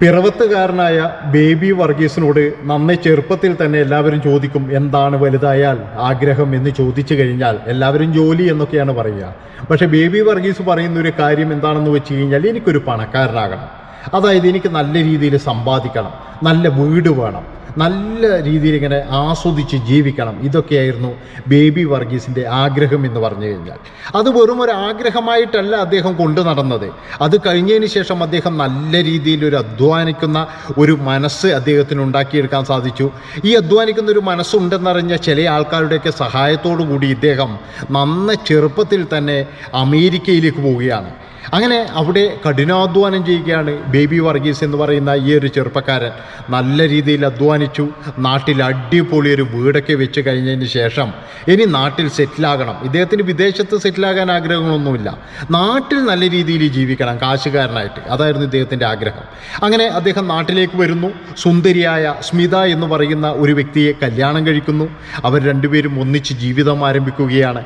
പിറവത്തുകാരനായ baby വർഗീസിനോട് നന്നെ ചെറുപ്പത്തിൽ തന്നെ എല്ലാവരും ചോദിക്കും എന്താണ് വലുതായാൽ ആഗ്രഹം? എന്ന് ചോദിച്ചു കഴിഞ്ഞാൽ എല്ലാവരും ജോലി എന്നൊക്കെയാണ് പറയുക. പക്ഷേ ബേബി വർഗീസ് പറയുന്ന ഒരു കാര്യം എന്താണെന്ന് വെച്ച് കഴിഞ്ഞാൽ എനിക്കൊരു പണക്കാരനാകണം. അതായത് എനിക്ക് നല്ല രീതിയിൽ സമ്പാദിക്കണം നല്ല വീട് വേണം. നല്ല രീതിയിൽ ഇങ്ങനെ ആസ്വദിച്ച് ജീവിക്കണം. ഇതൊക്കെയായിരുന്നു ബേബി വർഗീസിന്റെ ആഗ്രഹം എന്ന് പറഞ്ഞു കഴിഞ്ഞാൽ. അത് വെറും ഒരു ആഗ്രഹമായിട്ടല്ല അദ്ദേഹം കൊണ്ടു നടന്നത്. അത് കഴിഞ്ഞതിന് ശേഷം അദ്ദേഹം നല്ല രീതിയിൽ ഒരു അധ്വാനിക്കുന്ന ഒരു മനസ്സ് അദ്ദേഹത്തിന് ഉണ്ടാക്കിയെടുക്കാൻ സാധിച്ചു. ഈ അധ്വാനിക്കുന്ന ഒരു മനസ്സുണ്ടെന്നറിഞ്ഞ ചില ആൾക്കാരുടെയൊക്കെ സഹായത്തോടു കൂടി ഇദ്ദേഹം നന്ന ചെറുപ്പത്തിൽ തന്നെ അമേരിക്കയിലേക്ക് പോവുകയാണ്. അങ്ങനെ അവിടെ കഠിനാധ്വാനം ചെയ്യുകയാണ് ബേബി വർഗീസ് എന്ന് പറയുന്ന ഈ ഒരു ചെറുപ്പക്കാരൻ. നല്ല രീതിയിൽ അധ്വാനിച്ചു. നാട്ടിൽ അടിപൊളി ഒരു വീടൊക്കെ വെച്ച് കഴിഞ്ഞതിന് ശേഷം ഇനി നാട്ടിൽ സെറ്റിലാകണം. ഇദ്ദേഹത്തിന് വിദേശത്ത് സെറ്റിലാകാൻ ആഗ്രഹങ്ങളൊന്നുമില്ല. നാട്ടിൽ നല്ല രീതിയിൽ ജീവിക്കണം കാശുകാരനായിട്ട്. അതായിരുന്നു ഇദ്ദേഹത്തിന്റെ ആഗ്രഹം. അങ്ങനെ അദ്ദേഹം നാട്ടിലേക്ക് വരുന്നു. സുന്ദരിയായ സ്മിത എന്ന് പറയുന്ന ഒരു വ്യക്തിയെ കല്യാണം കഴിക്കുന്നു. അവർ രണ്ടുപേരും ഒന്നിച്ച് ജീവിതം ആരംഭിക്കുകയാണ്.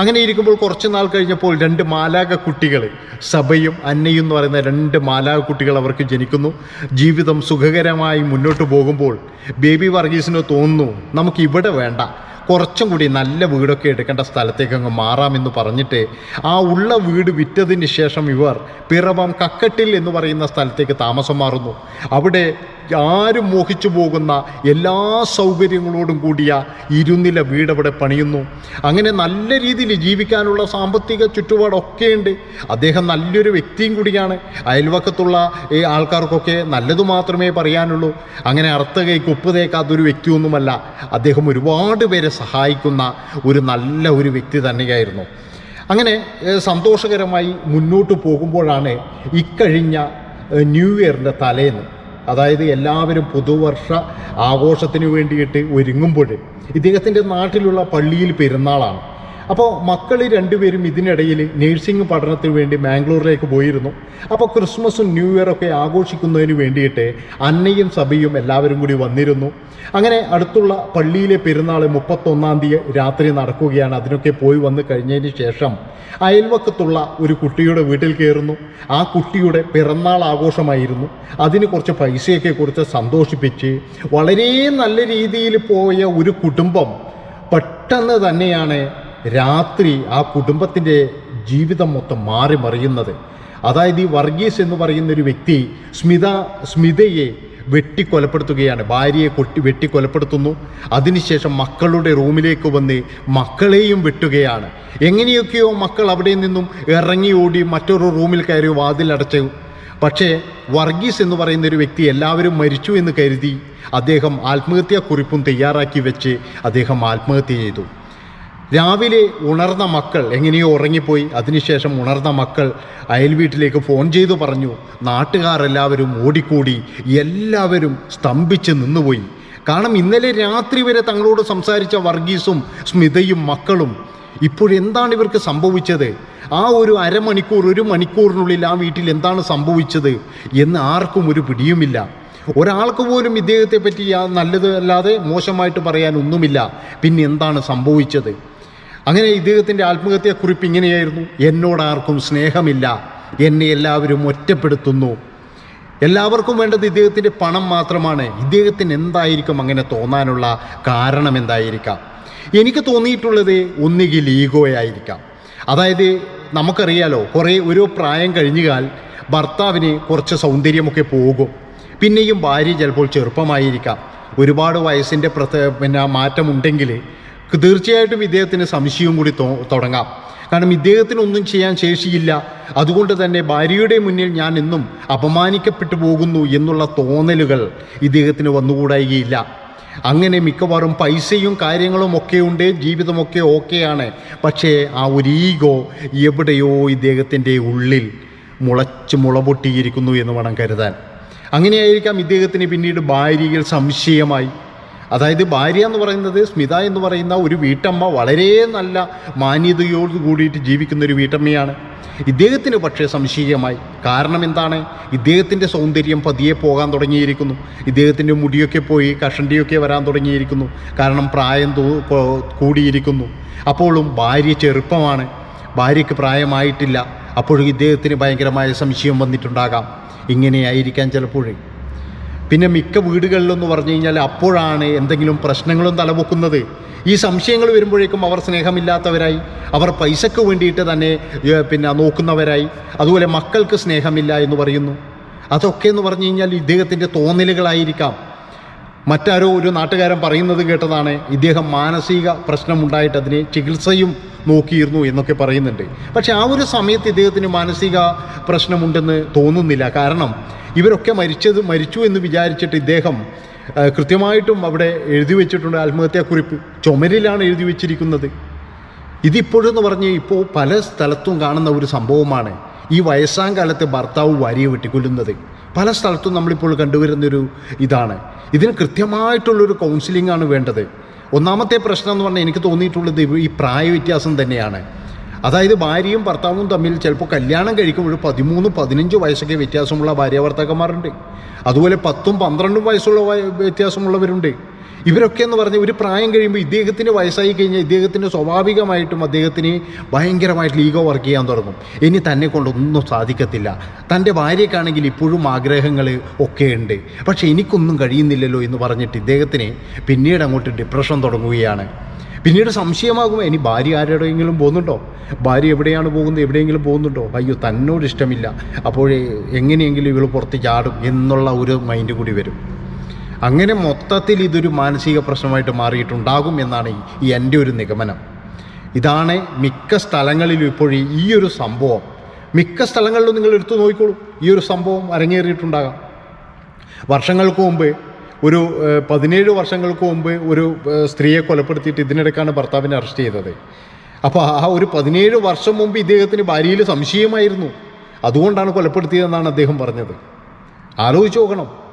അങ്ങനെ ഇരിക്കുമ്പോൾ കുറച്ച് നാൾ കഴിഞ്ഞപ്പോൾ രണ്ട് മാലാക കുട്ടികൾ സഭയും അന്നയും എന്ന് പറയുന്ന രണ്ട് മാലാക കുട്ടികൾ അവർക്ക് ജനിക്കുന്നു. ജീവിതം സുഖകരമായി മുന്നോട്ട് പോകുമ്പോൾ ബേബി വർഗീസിന് തോന്നുന്നു നമുക്ക് ഇവിടെ വേണ്ട. കുറച്ചും കൂടി നല്ല വീടൊക്കെ എടുക്കേണ്ട സ്ഥലത്തേക്ക് അങ്ങ് മാറാമെന്ന് പറഞ്ഞിട്ട് ആ ഉള്ള വീട് വിറ്റതിന് ശേഷം ഇവർ പിറവം കക്കട്ടിൽ എന്ന് പറയുന്ന സ്ഥലത്തേക്ക് താമസം മാറുന്നു. അവിടെ ആരും മോഹിച്ചു പോകുന്ന എല്ലാ സൗകര്യങ്ങളോടും കൂടിയ ഇരുനില വീടവിടെ പണിയുന്നു. അങ്ങനെ നല്ല രീതിയിൽ ജീവിക്കാനുള്ള സാമ്പത്തിക ചുറ്റുപാടൊക്കെ ഉണ്ട് അദ്ദേഹം നല്ലൊരു വ്യക്തിയും കൂടിയാണ്. അയൽവക്കത്തുള്ള ഈ ആൾക്കാർക്കൊക്കെ നല്ലത് മാത്രമേ പറയാനുള്ളൂ. അങ്ങനെ അർത്ഥ കൈക്ക് ഉപ്പ് തേക്കാത്തൊരു വ്യക്തിയൊന്നുമല്ല. അദ്ദേഹം ഒരുപാട് പേരെ സഹായിക്കുന്ന ഒരു നല്ല ഒരു വ്യക്തി തന്നെയായിരുന്നു. അങ്ങനെ സന്തോഷകരമായി മുന്നോട്ട് പോകുമ്പോഴാണ് ഇക്കഴിഞ്ഞ ന്യൂ ഇയറിന്റെ തലേന്ന് അതായത് എല്ലാവരും പുതുവർഷ ആഘോഷത്തിന് വേണ്ടിയിട്ട് ഒരുങ്ങുമ്പോൾ ഇദ്ദേഹത്തിന്റെ നാട്ടിലുള്ള പള്ളിയിൽ പെരുന്നാളാണ്. അപ്പോൾ മക്കൾ രണ്ടുപേരും ഇതിനിടയിൽ നേഴ്സിംഗ് പഠനത്തിന് വേണ്ടി മാംഗ്ലൂരിലേക്ക് പോയിരുന്നു. അപ്പോൾ ക്രിസ്മസും ന്യൂ ഇയറൊക്കെ ആഘോഷിക്കുന്നതിന് വേണ്ടിയിട്ട് അന്നയും സഭയും എല്ലാവരും കൂടി വന്നിരുന്നു. അങ്ങനെ അടുത്തുള്ള പള്ളിയിലെ പെരുന്നാൾ മുപ്പത്തൊന്നാം തീയതി രാത്രി നടക്കുകയാണ്. അതിനൊക്കെ പോയി വന്ന് കഴിഞ്ഞതിന് ശേഷം അയൽവക്കത്തുള്ള ഒരു കുട്ടിയുടെ വീട്ടിൽ കയറുന്നു. ആ കുട്ടിയുടെ പിറന്നാൾ ആഘോഷമായിരുന്നു. അതിന് കുറച്ച് പൈസയൊക്കെ കൊടുത്ത് സന്തോഷിപ്പിച്ച് വളരെ നല്ല രീതിയിൽ പോയ ഒരു കുടുംബം പെട്ടെന്ന് തന്നെയാണ് രാത്രി ആ കുടുംബത്തിന്റെ ജീവിതം മൊത്തം മാറി മറിയുന്നത്. അതായത് ഈ വർഗീസ് എന്ന് പറയുന്ന ഒരു വ്യക്തി സ്മിത സ്മിതയെ വെട്ടിക്കൊലപ്പെടുത്തുകയാണ്. ഭാര്യയെ കൊട്ടി വെട്ടിക്കൊലപ്പെടുത്തുന്നു. അതിനുശേഷം മക്കളുടെ റൂമിലേക്ക് വന്ന് മക്കളെയും വെട്ടുകയാണ്. എങ്ങനെയൊക്കെയോ മക്കൾ അവിടെ നിന്നും ഇറങ്ങി ഓടി മറ്റൊരു റൂമിൽ കയറി വാതിലടച്ചു. പക്ഷേ വർഗീസ് എന്ന് പറയുന്ന ഒരു വ്യക്തി എല്ലാവരും മരിച്ചു എന്ന് കരുതി അദ്ദേഹം ആത്മഹത്യാക്കുറിപ്പും തയ്യാറാക്കി വെച്ച് അദ്ദേഹം ആത്മഹത്യ ചെയ്തു. രാവിലെ ഉണർന്ന മക്കൾ എങ്ങനെയോ ഉറങ്ങിപ്പോയി. അതിനുശേഷം ഉണർന്ന മക്കൾ അയൽ വീട്ടിലേക്ക് ഫോൺ ചെയ്തു പറഞ്ഞു നാട്ടുകാരെല്ലാവരും ഓടിക്കൂടി. എല്ലാവരും സ്തംഭിച്ച് നിന്നുപോയി. കാരണം ഇന്നലെ രാത്രി വരെ തങ്ങളോട് സംസാരിച്ച വർഗീസും സ്മിതയും മക്കളും ഇപ്പോഴെന്താണ് ഇവർക്ക് സംഭവിച്ചത്? ആ ഒരു അരമണിക്കൂർ ഒരു മണിക്കൂറിനുള്ളിൽ ആ വീട്ടിൽ എന്താണ് സംഭവിച്ചത് എന്ന് ആർക്കും ഒരു പിടിയുമില്ല. ഒരാൾക്ക് പോലും ഇദ്ദേഹത്തെ പറ്റി നല്ലതല്ലാതെ മോശമായിട്ട് പറയാൻ ഒന്നുമില്ല. പിന്നെ എന്താണ് സംഭവിച്ചത്? അങ്ങനെ ഇദ്ദേഹത്തിന്റെ ആത്മഹത്യാക്കുറിപ്പ് ഇങ്ങനെയായിരുന്നു. എന്നോട് ആർക്കും സ്നേഹമില്ല. എന്നെ എല്ലാവരും ഒറ്റപ്പെടുത്തുന്നു. എല്ലാവർക്കും വേണ്ടത് ഇദ്ദേഹത്തിന്റെ പണം മാത്രമാണ്. ഇദ്ദേഹത്തിന് എന്തായിരിക്കും അങ്ങനെ തോന്നാനുള്ള കാരണം എന്തായിരിക്കാം? എനിക്ക് തോന്നിയിട്ടുള്ളത് ഒന്നുകിൽ ഈഗോയായിരിക്കാം അതായത് നമുക്കറിയാലോ കുറേ ഒരു പ്രായം കഴിഞ്ഞാൽ ഭർത്താവിന് കുറച്ച് സൗന്ദര്യമൊക്കെ പോകും. പിന്നെയും ഭാര്യ ചിലപ്പോൾ ചെറുപ്പമായിരിക്കാം. ഒരുപാട് വയസ്സിന്റെ പ്രത്യേക പിന്നെ മാറ്റമുണ്ടെങ്കിൽ തീർച്ചയായിട്ടും ഇദ്ദേഹത്തിന് സംശയവും കൂടി തുടങ്ങാം. കാരണം ഇദ്ദേഹത്തിന് ഒന്നും ചെയ്യാൻ ശേഷിയില്ല. അതുകൊണ്ട് തന്നെ ഭാര്യയുടെ മുന്നിൽ ഞാൻ എന്നും അപമാനിക്കപ്പെട്ടു പോകുന്നു എന്നുള്ള തോന്നലുകൾ ഇദ്ദേഹത്തിന് വന്നുകൂടായികയില്ല. അങ്ങനെ മിക്കവാറും പൈസയും കാര്യങ്ങളും ഒക്കെ ഉണ്ട് ജീവിതമൊക്കെ ഓക്കെയാണ്. പക്ഷേ ആ ഒരു ഈഗോ എവിടെയോ ഇദ്ദേഹത്തിന്റെ ഉള്ളിൽ മുളച്ച് മുളപൊട്ടിയിരിക്കുന്നു എന്ന് വേണം കരുതാൻ. അങ്ങനെയായിരിക്കാം ഇദ്ദേഹത്തിന് പിന്നീട് ഭാര്യയിൽ സംശയമായി. അതായത് ഭാര്യ എന്ന് പറയുന്നത് സ്മിത എന്ന് പറയുന്ന ഒരു വീട്ടമ്മ വളരെ നല്ല മാന്യതയോട് കൂടിയിട്ട് ജീവിക്കുന്ന ഒരു വീട്ടമ്മയാണ്. ഇദ്ദേഹത്തിന് പക്ഷേ സംശയമായി. കാരണം എന്താണ്? ഇദ്ദേഹത്തിന്റെ സൗന്ദര്യം പതിയെ പോകാൻ തുടങ്ങിയിരിക്കുന്നു. ഇദ്ദേഹത്തിന്റെ മുടിയൊക്കെ പോയി കഷണ്ടിയൊക്കെ വരാൻ തുടങ്ങിയിരിക്കുന്നു. കാരണം പ്രായം കൂടിയിരിക്കുന്നു. അപ്പോഴും ഭാര്യ ചെറുപ്പമാണ്. ഭാര്യയ്ക്ക് പ്രായമായിട്ടില്ല. അപ്പോഴും ഇദ്ദേഹത്തിന് ഭയങ്കരമായ സംശയം വന്നിട്ടുണ്ടാകാം. ഇങ്ങനെയായിരിക്കാം ചിലപ്പോഴേ. പിന്നെ മിക്ക വീടുകളിലെന്ന് പറഞ്ഞു കഴിഞ്ഞാൽ അപ്പോഴാണ് എന്തെങ്കിലും പ്രശ്നങ്ങളും തലപൊക്കുന്നത്. ഈ സംശയങ്ങൾ വരുമ്പോഴേക്കും അവർ സ്നേഹമില്ലാത്തവരായി അവർ പൈസയ്ക്ക് വേണ്ടിയിട്ട് തന്നെ പിന്നെ നോക്കുന്നവരായി. അതുപോലെ മക്കൾക്ക് സ്നേഹമില്ല എന്ന് പറയുന്നു. അതൊക്കെ എന്ന് പറഞ്ഞു കഴിഞ്ഞാൽ ഇദ്ദേഹത്തിന്റെ തോന്നലുകളായിരിക്കാം. മറ്റാരോ ഒരു നാട്ടുകാരൻ പറയുന്നത് കേട്ടതാണ് ഇദ്ദേഹം മാനസിക പ്രശ്നമുണ്ടായിട്ട് അതിനെ ചികിത്സയും നോക്കിയിരുന്നു എന്നൊക്കെ പറയുന്നുണ്ട്. പക്ഷെ ആ ഒരു സമയത്ത് ഇദ്ദേഹത്തിന് മാനസിക പ്രശ്നമുണ്ടെന്ന് തോന്നുന്നില്ല. കാരണം ഇവരൊക്കെ മരിച്ചത് മരിച്ചു എന്ന് വിചാരിച്ചിട്ട് ഇദ്ദേഹം കൃത്യമായിട്ടും അവിടെ എഴുതി വെച്ചിട്ടുണ്ട്. ആത്മഹത്യാക്കുറിപ്പ് ചുമരിലാണ് എഴുതി വെച്ചിരിക്കുന്നത്. ഇതിപ്പോഴെന്ന് പറഞ്ഞ് ഇപ്പോൾ പല സ്ഥലത്തും കാണുന്ന ഒരു സംഭവമാണ് ഈ വയസ്സാം കാലത്തെ ഭർത്താവ് ഭാര്യയെ വെട്ടിക്കൊല്ലുന്നത്. പല സ്ഥലത്തും നമ്മളിപ്പോൾ കണ്ടുവരുന്നൊരു ഇതാണ്. ഇതിന് കൃത്യമായിട്ടുള്ളൊരു കൗൺസിലിംഗ് ആണ് വേണ്ടത്. ഒന്നാമത്തെ പ്രശ്നം എന്ന് പറഞ്ഞാൽ എനിക്ക് തോന്നിയിട്ടുള്ളത് ഈ പ്രായ വ്യത്യാസം തന്നെയാണ്. അതായത് ഭാര്യയും ഭർത്താവും തമ്മിൽ ചിലപ്പോൾ കല്യാണം കഴിക്കുമ്പോൾ പതിമൂന്ന് പതിനഞ്ച് വയസ്സൊക്കെ വ്യത്യാസമുള്ള ഭാര്യ ഭർത്താക്കന്മാരുണ്ട്. അതുപോലെ പത്തും പന്ത്രണ്ടും വയസ്സുള്ള വയ- വ്യത്യാസമുള്ളവരുണ്ട്. ഇവരൊക്കെ എന്ന് പറഞ്ഞാൽ ഒരു പ്രായം കഴിയുമ്പോൾ ഇദ്ദേഹത്തിന് വയസ്സായി കഴിഞ്ഞാൽ ഇദ്ദേഹത്തിന് സ്വാഭാവികമായിട്ടും അദ്ദേഹത്തിന് ഭയങ്കരമായിട്ട് ഈഗോ വർക്ക് ചെയ്യാൻ തുടങ്ങും. ഇനി തന്നെ കൊണ്ടൊന്നും സാധിക്കത്തില്ല. തന്റെ ഭാര്യക്കാണെങ്കിൽ ഇപ്പോഴും ആഗ്രഹങ്ങൾ ഒക്കെ ഉണ്ട്. പക്ഷേ എനിക്കൊന്നും കഴിയുന്നില്ലല്ലോ എന്ന് പറഞ്ഞിട്ട് ഇദ്ദേഹത്തിന് പിന്നീട് അങ്ങോട്ട് ഡിപ്രഷൻ തുടങ്ങുകയാണ്. പിന്നീട് സംശയമാകും ഇനി ഭാര്യ ആരുടെയെങ്കിലും പോകുന്നുണ്ടോ? ഭാര്യ എവിടെയാണ് പോകുന്നത്? എവിടെയെങ്കിലും പോകുന്നുണ്ടോ? അയ്യോ തന്നോട് ഇഷ്ടമില്ല. അപ്പോഴേ എങ്ങനെയെങ്കിലും ഇവൾ പുറത്ത് ചാടും എന്നുള്ള ഒരു മൈൻഡ് കൂടി വരും. അങ്ങനെ മൊത്തത്തിൽ ഇതൊരു മാനസിക പ്രശ്നമായിട്ട് മാറിയിട്ടുണ്ടാകും എന്നാണ് ഈ- എന്റെ ഒരു നിഗമനം. ഇതാണ് മിക്ക സ്ഥലങ്ങളിലും ഇപ്പോൾ ഈ- ഒരു സംഭവം. മിക്ക സ്ഥലങ്ങളിലും നിങ്ങൾ എടുത്തു നോക്കിക്കോളൂ. ഈ ഒരു സംഭവം അരങ്ങേറിയിട്ടുണ്ടാകാം. വർഷങ്ങൾക്ക് മുമ്പ് ഒരു പതിനേഴ് വർഷങ്ങൾക്ക് മുമ്പ് ഒരു സ്ത്രീയെ കൊലപ്പെടുത്തിയിട്ട് ഇതിനിടയ്ക്കാണ് ഭർത്താവിനെ അറസ്റ്റ് ചെയ്തത്. അപ്പോൾ ആ ഒരു പതിനേഴ് വർഷം മുമ്പ് ഇദ്ദേഹത്തിന് ഭാര്യയിൽ സംശയമായിരുന്നു. അതുകൊണ്ടാണ് കൊലപ്പെടുത്തിയതെന്നാണ് അദ്ദേഹം പറഞ്ഞത്. ആലോചിച്ച് നോക്കണം.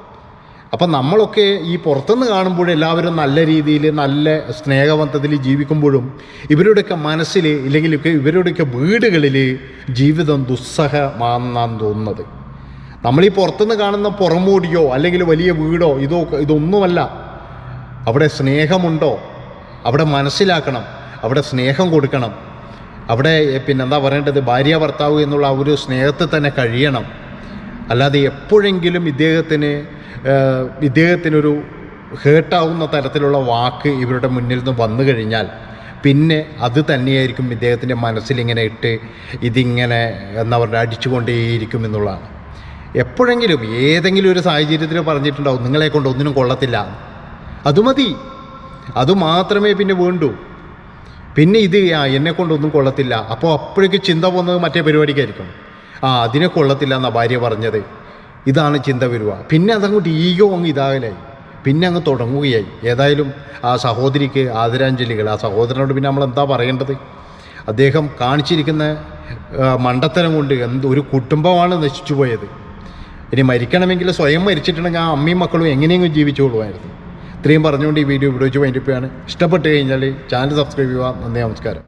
അപ്പം നമ്മളൊക്കെ ഈ പുറത്തുനിന്ന് കാണുമ്പോൾ എല്ലാവരും നല്ല രീതിയിൽ നല്ല സ്നേഹബന്ധത്തിൽ ജീവിക്കുമ്പോഴും ഇവരുടെയൊക്കെ മനസ്സിൽ ഇല്ലെങ്കിലൊക്കെ ഇവരുടെയൊക്കെ വീടുകളിൽ ജീവിതം ദുസ്സഹമാണെന്നാണ് തോന്നുന്നത്. നമ്മൾ ഈ പുറത്തുനിന്ന് കാണുന്ന പുറമോടിയോ അല്ലെങ്കിൽ വലിയ വീടോ ഇതോ ഇതൊന്നുമല്ല. അവിടെ സ്നേഹമുണ്ടോ? അവിടെ മനസ്സിലാക്കണം. അവിടെ സ്നേഹം കൊടുക്കണം. അവിടെ പിന്നെ എന്താ പറയേണ്ടത്? ഭാര്യ ഭർത്താവ് എന്നുള്ള ഒരു സ്നേഹത്തിൽ തന്നെ കഴിയണം. അല്ലാതെ എപ്പോഴെങ്കിലും ഇദ്ദേഹത്തിന് ഇദ്ദേഹത്തിനൊരു ഹേർട്ടാവുന്ന തരത്തിലുള്ള വാക്ക് ഇവരുടെ മുന്നിൽ നിന്ന് വന്നു കഴിഞ്ഞാൽ പിന്നെ അത് തന്നെയായിരിക്കും ഇദ്ദേഹത്തിന്റെ മനസ്സിലിങ്ങനെ ഇട്ട് ഇതിങ്ങനെ പറയുക അടിച്ചുകൊണ്ടേയിരിക്കും എന്നുള്ളതാണ്. എപ്പോഴെങ്കിലും ഏതെങ്കിലും ഒരു സാഹചര്യത്തിൽ പറഞ്ഞിട്ടുണ്ടാവും നിങ്ങളെ കൊണ്ട് ഒന്നിനും കൊള്ളത്തില്ല. അത് മതി. അത് മാത്രമേ പിന്നെ വേണ്ടൂ. പിന്നെ ഇത് ആ എന്നെ കൊണ്ടൊന്നും കൊള്ളത്തില്ല. അപ്പോൾ അപ്പോഴേക്ക് ചിന്ത പോകുന്നത് മറ്റേ പരിപാടിക്കായിരിക്കും. ആ അതിനെ കൊള്ളത്തില്ല എന്നാണ് ഭാര്യ പറഞ്ഞത്. ഇതാണ് ചിന്ത വരിക. പിന്നെ അതങ്ങോട്ട് ഈഗോ അങ്ങ് ഇതാകലായി. പിന്നെ അങ്ങ് തുടങ്ങുകയായി. ഏതായാലും ആ സഹോദരിക്ക് ആദരാഞ്ജലികൾ ആ സഹോദരനോട് പിന്നെ നമ്മൾ എന്താ പറയേണ്ടത്? അദ്ദേഹം കാണിച്ചിരിക്കുന്ന മണ്ടത്തനം കൊണ്ട് എന്ത് ഒരു കുടുംബമാണ് നശിച്ചു പോയത്. ഇനി മരിക്കണമെങ്കിൽ സ്വയം മരിച്ചിട്ടുണ്ടെങ്കിൽ ആ അമ്മയും മക്കളും എങ്ങനെയെങ്കിലും ജീവിച്ചുകൊള്ളുമായിരുന്നു. ഇത്രയും പറഞ്ഞുകൊണ്ട് ഈ വീഡിയോ ഇവിടെ വൈൻഡിപ്പാണ് ഇഷ്ടപ്പെട്ട് കഴിഞ്ഞാൽ ചാനൽ സബ്സ്ക്രൈബ് ചെയ്യുക. നന്ദി നമസ്കാരം.